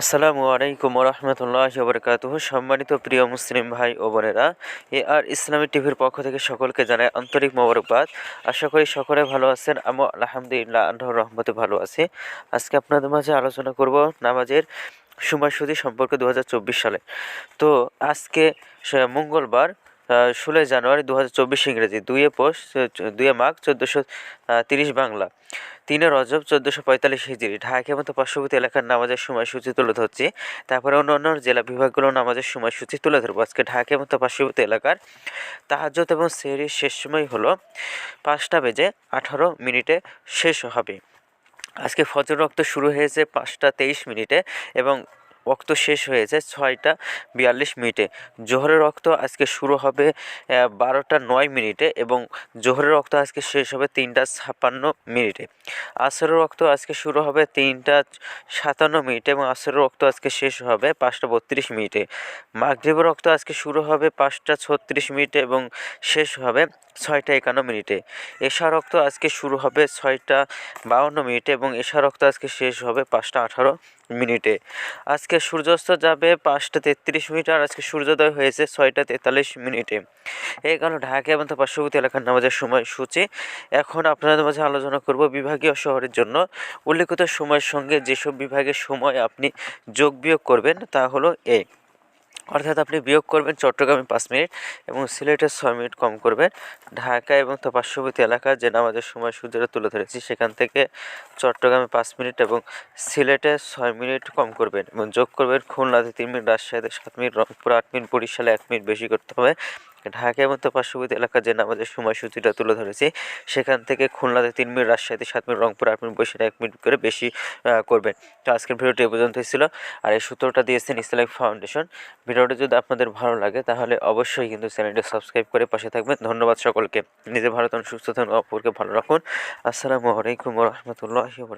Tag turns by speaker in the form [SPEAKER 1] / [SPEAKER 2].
[SPEAKER 1] আসসালামু আলাইকুম রহমতুল্লাহ বরকাত সম্মানিত প্রিয় মুসলিম ভাই ও বোনেরা, এ আর ইসলামী টিভির পক্ষ থেকে সকলকে জানাই আন্তরিক মোবারকবাদ। আশা করি সকলে ভালো আছেন আমি আলহামদুলিল্লাহ, আল্লাহর রহমতে ভালো আছি। আজকে আপনাদের মাঝে আলোচনা করব নামাজের সময়সূচি সম্পর্কে দু হাজার চব্বিশ সালে। তো আজকে মঙ্গলবার ষোলোই জানুয়ারি দু হাজার চব্বিশ ইংরেজি, দুইয়ে পোষ দুইয়ে মাঘ, চোদ্দোশো তিরিশ বাংলা। তিনে রজব, চোদ্দোশো পঁয়তাল্লিশ হিজড়ি। ঢাকা মতো পার্শ্ববর্তী এলাকার নামাজের সময়সূচি তুলে ধরছি। তারপরে অন্য অন্য জেলা বিভাগগুলো নামাজের সময়সূচি তুলে ধরবো। আজকে ঢাকা মতো পার্শ্ববর্তী এলাকার তাহাজ্জত এবং সেহরির শেষ সময় হলো পাঁচটা বেজে আঠারো মিনিটে শেষ হবে। আজকে ফজর রক্ত শুরু হয়েছে পাঁচটা তেইশ মিনিটে এবং রক্ত শেষ হয়েছে ছয়টা বিয়াল্লিশ মিনিটে। জোহরের রক্ত আজকে শুরু হবে বারোটা নয় মিনিটে এবং জোহরের রক্ত আজকে শেষ হবে তিনটা ছাপ্পান্ন মিনিটে। আসরের রক্ত আজকে শুরু হবে তিনটা সাতান্ন মিনিটে এবং আসরের রক্ত আজকে শেষ হবে পাঁচটা বত্রিশ মিনিটে। মাগরিবের রক্ত আজকে শুরু হবে পাঁচটা ছত্রিশ মিনিটে এবং শেষ হবে ছয়টা একান্ন মিনিটে। এশা রক্ত আজকে শুরু হবে ছয়টা বাউন্ন মিনিটে এবং এশা রক্ত আজকে শেষ হবে পাঁচটা আঠারো মিনিটে। আজকে সূর্যাস্ত যাবে পাঁচটা তেত্রিশ মিনিট আর আজকে সূর্যোদয় হয়েছে ছয়টা তেতাল্লিশ মিনিটে। এই কারণে ঢাকা এবং তার পার্শ্ববর্তী এলাকার নামাজের সময়সূচি এখন আপনাদের মাঝে আলোচনা করব বিভাগীয় শহরের জন্য। উল্লেখিত সময়ের সঙ্গে যেসব বিভাগের সময় আপনি যোগ বিয়োগ করবেন তা হলো এ। অর্থাৎ আপনি বিয়োগ করবেন চট্টগ্রামে পাঁচ মিনিট এবং সিলেটে ছয় মিনিট কম করবেন। ঢাকা এবং তার পার্শ্ববর্তী এলাকা যে নামাজের সময় সূর্যটা তুলে ধরেছি, সেখান থেকে চট্টগ্রামে পাঁচ মিনিট এবং সিলেটে ছয় মিনিট কম করবেন এবং যোগ করবেন খুলনাতে তিন মিনিট, রাজশাহীতে সাত মিনিট, রংপুর আট মিনিট, বরিশালে এক মিনিট বেশি করতে হবে। ঢাকা এবং তার পার্শ্ববর্তী এলাকার যে নামাজের সময়সূচিটা তুলে ধরেছি, সেখান থেকে খুলনাতে তিন মিনিট, রাজশাহীতে সাত মিনিট, রংপুর আট মিনিট, বরিশালে এক মিনিট করে বেশি করবেন। তো আজকের ভিডিওটি এ পর্যন্তই ছিল। আর এই সূত্রটা দিয়েছেন ইসলামিক ফাউন্ডেশন। ভিডিওটি যদি আপনাদের ভালো লাগে, তাহলে অবশ্যই কিন্তু চ্যানেলটি সাবস্ক্রাইব করে পাশে থাকবেন। ধন্যবাদ সকলকে। নিজে ভালো থাকুন, সুস্থ থাকুন, অপরকে ভালো রাখুন। আসসালামু আলাইকুম রহমতুল্লাহ